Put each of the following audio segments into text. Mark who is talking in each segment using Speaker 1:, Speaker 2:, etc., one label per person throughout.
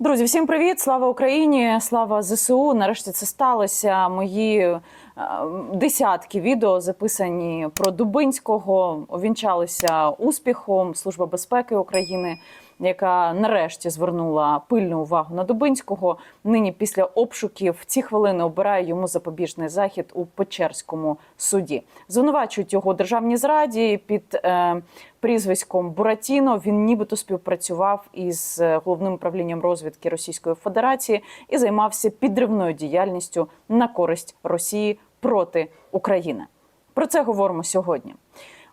Speaker 1: Друзі, всім привіт! Слава Україні! Слава ЗСУ! Нарешті це сталося. Мої е, десятки відео записані про Дубинського, увінчалися успіхом Служба безпеки України, яка нарешті звернула пильну увагу на Дубинського. Нині після обшуків в ці хвилини обирає йому запобіжний захід у Печерському суді. Звинувачують його у державній зраді під е, прізвиськом Буратіно. Він нібито співпрацював із е, головним управлінням розвідки Російської Федерації і займався підривною діяльністю на користь Росії проти України. Про це говоримо сьогодні.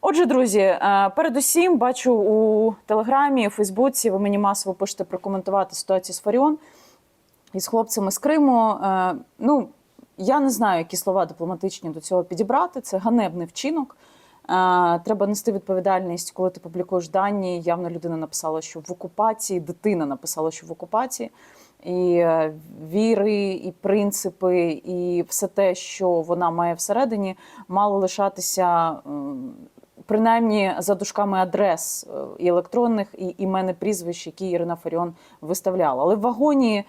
Speaker 1: Отже, друзі, е, передусім бачу у телеграмі, у Фейсбуці. Ви мені масово пишете прокоментувати ситуацію з Фаріон із хлопцями з Криму. Е, Ну я не знаю, які слова дипломатичні до цього підібрати. Це ганебний вчинок. Е, Треба нести відповідальність, коли ти публікуєш дані. Явно людина написала, що в окупації, дитина написала, що в окупації. І віри, і принципи, і все те, що вона має всередині, мало лишатися принаймні за дужками адрес е, і електронних, і імен і прізвищ, які Ірина Фаріон виставляла. Але в вагоні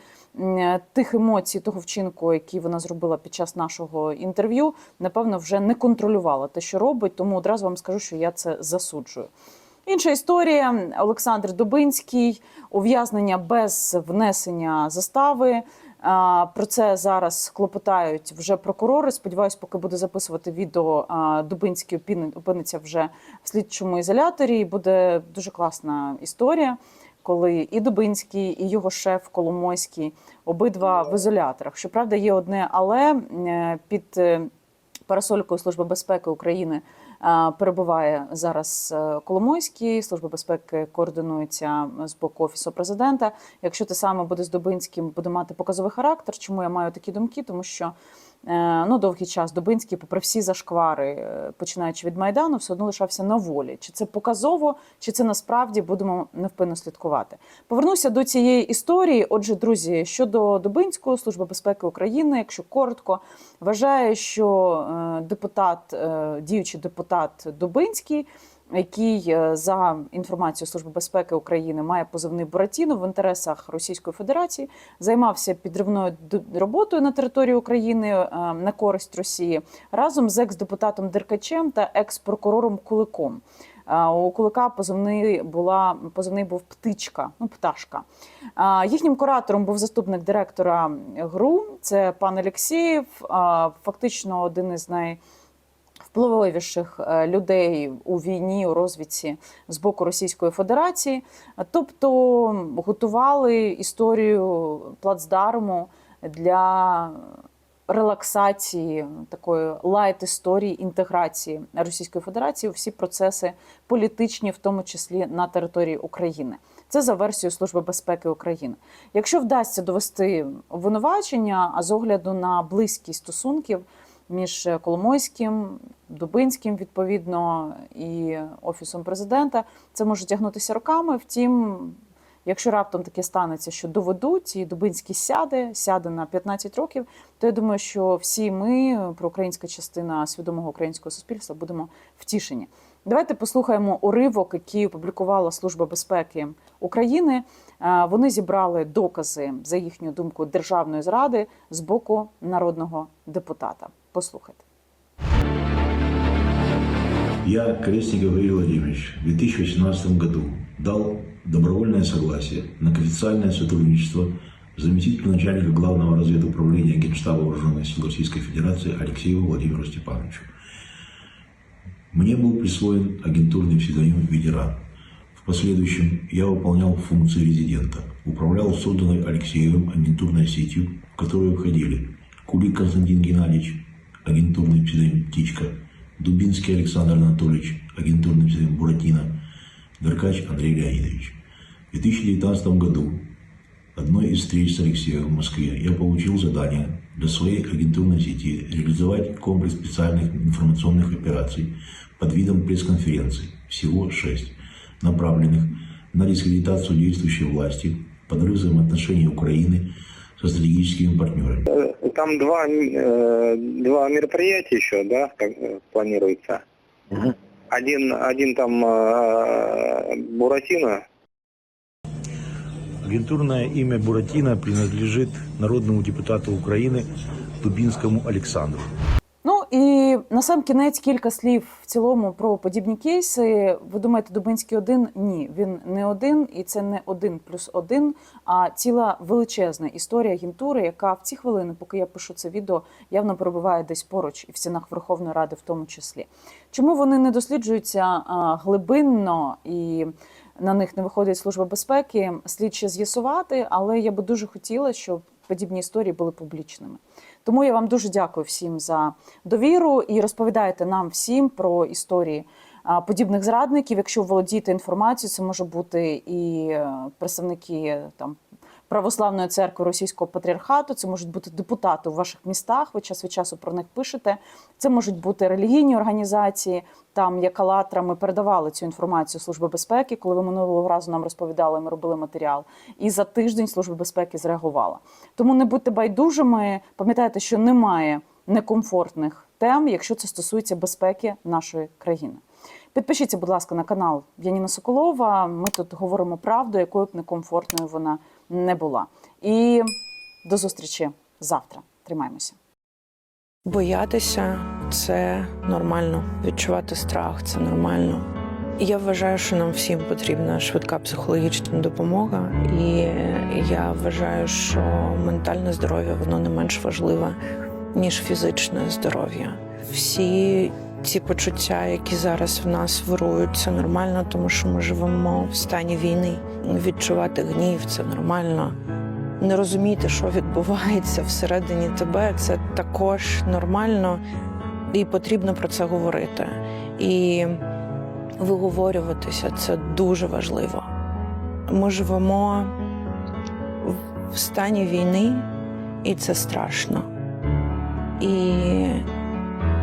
Speaker 1: тих емоцій, того вчинку, який вона зробила під час нашого інтерв'ю, напевно, вже не контролювала те, що робить. Тому одразу вам скажу, що я це засуджую. Інша історія: Олександр Дубинський, ув'язнення без внесення застави. Про це зараз клопотають вже прокурори. Сподіваюсь, поки буде записувати відео, Дубинський опиниться вже в слідчому ізоляторі. І буде дуже класна історія, коли і Дубинський, і його шеф Коломойський обидва в ізоляторах. Щоправда, є одне, але е, під е, парасолькою Служби безпеки України перебуває зараз е, Коломойський. Служба безпеки координується з боку офісу президента. Якщо те саме буде з Дубинським, буде мати показовий характер. Чому я маю такі думки? Тому що ну довгий час Дубинський, попри всі зашквари, е, починаючи від майдану, все одно лишався на волі. Чи це показово, чи це насправді будемо невпинно слідкувати? Повернуся до цієї історії. Отже, друзі, щодо Дубинського, служба безпеки України, якщо коротко, вважає, що е, депутат, е, діючий депутат Дубинський. Який е, за інформацією Служби безпеки України має позивний Буратіно в інтересах Російської Федерації, займався підривною роботою на території України е, на користь Росії разом з екс-депутатом Деркачем та екс-прокурором Куликом. Е, У Кулика позивний була позивний був птичка, ну пташка. Їхнім куратором був заступник директора ГРУ. Це пан Олексєєв, фактично один із най впливовіших е, людей у війні у розвідці з боку Російської Федерації, тобто готували історію плацдарму для релаксації такої лайт історії інтеграції Російської Федерації у всі процеси політичні, в тому числі на території України. Це за версією Служби безпеки України. Якщо вдасться довести обвинувачення, а з огляду на близькість стосунків між Коломойським, Дубинським, відповідно, і офісом президента, це може тягнутися роками. Втім, якщо раптом таке станеться, що доведуть, і Дубинський сяде, сяде на 15 років, то я думаю, що всі ми, проукраїнська частина свідомого українського суспільства, будемо втішені. Давайте послухаємо уривок, який опублікувала Служба безпеки України. Е, Вони зібрали докази за їхню думку державної зради з боку народного депутата. Послухайте.
Speaker 2: Я, Колесник Гавриил Владимирович, в 2018 году дал добровольное согласие на официальное сотрудничество заместителю начальника главного разведуправления Генштаба Вооруженных сил Российской Федерации Алексееву Владимиру Степановичу. Мне был присвоен агентурный псевдоним «Ветеран». Последующем я выполнял функции резидента, управлял созданной Алексеевым агентурной сетью, в которую входили Кулик Константин Геннадьевич, агентурный псевдоним «Птичка», Дубинский Александр Анатольевич, агентурный псевдоним «Буратино», Деркач Андрей Леонидович. В 2019 году одной из встреч с Алексеем в Москве я получил задание для своей агентурной сети реализовать комплекс специальных информационных операций под видом пресс-конференций, всего шесть, направленных на дискредитацию действующей власти, подрыв взаимоотношений Украины со стратегическими партнерами.
Speaker 3: Там два, э, два мероприятия еще, да, э, планируется. Один, один там э, Буратино,
Speaker 2: Агентурное имя Буратино принадлежит народному депутату Украины Дубинскому Александру.
Speaker 1: І на сам кінець кілька слів в цілому про подібні кейси. Ви думаєте, Дубинський один? Ні, він не один, і це не один плюс один, а ціла величезна історія агентури, яка в ці хвилини, поки я пишу це відео, явно перебуває десь поруч і в стінах Верховної Ради, в тому числі. Чому вони не досліджуються глибинно і на них не виходить служба безпеки? Слід ще з'ясувати, але я би дуже хотіла, щоб подібні історії були публічними. Тому я вам дуже дякую всім за довіру і розповідайте нам всім про історії подібних зрадників. Якщо володієте інформацією, це може бути і е, представники там. Православної церкви Російського патріархату, це можуть бути депутати у ваших містах. Ви час від часу про них пишете. Це можуть бути релігійні організації. Там як «АЛЛАТРА» ми передавали цю інформацію Служби безпеки, коли ви минулого разу нам розповідали, ми робили матеріал. І за тиждень Служба безпеки зреагувала. Тому не будьте байдужими. Пам'ятайте, що немає некомфортних тем, якщо це стосується безпеки нашої країни. Підпишіться, будь ласка, на канал Яніна Соколова. Ми тут говоримо правду, якою б некомфортною вона не була. І до зустрічі завтра. Тримаємося.
Speaker 4: Боятися це нормально. Відчувати страх це нормально. Я вважаю, що нам всім потрібна швидка психологічна допомога, і я вважаю, що ментальне здоров'я воно не менш важливе, ніж фізичне здоров'я. Всі ці почуття, які зараз в нас вирують, це нормально, тому що ми живемо в стані війни. Відчувати гнів це нормально. Не розуміти, що відбувається всередині тебе, це також нормально, і потрібно про це говорити. І виговорюватися це дуже важливо. Ми живемо в стані війни, і це страшно. І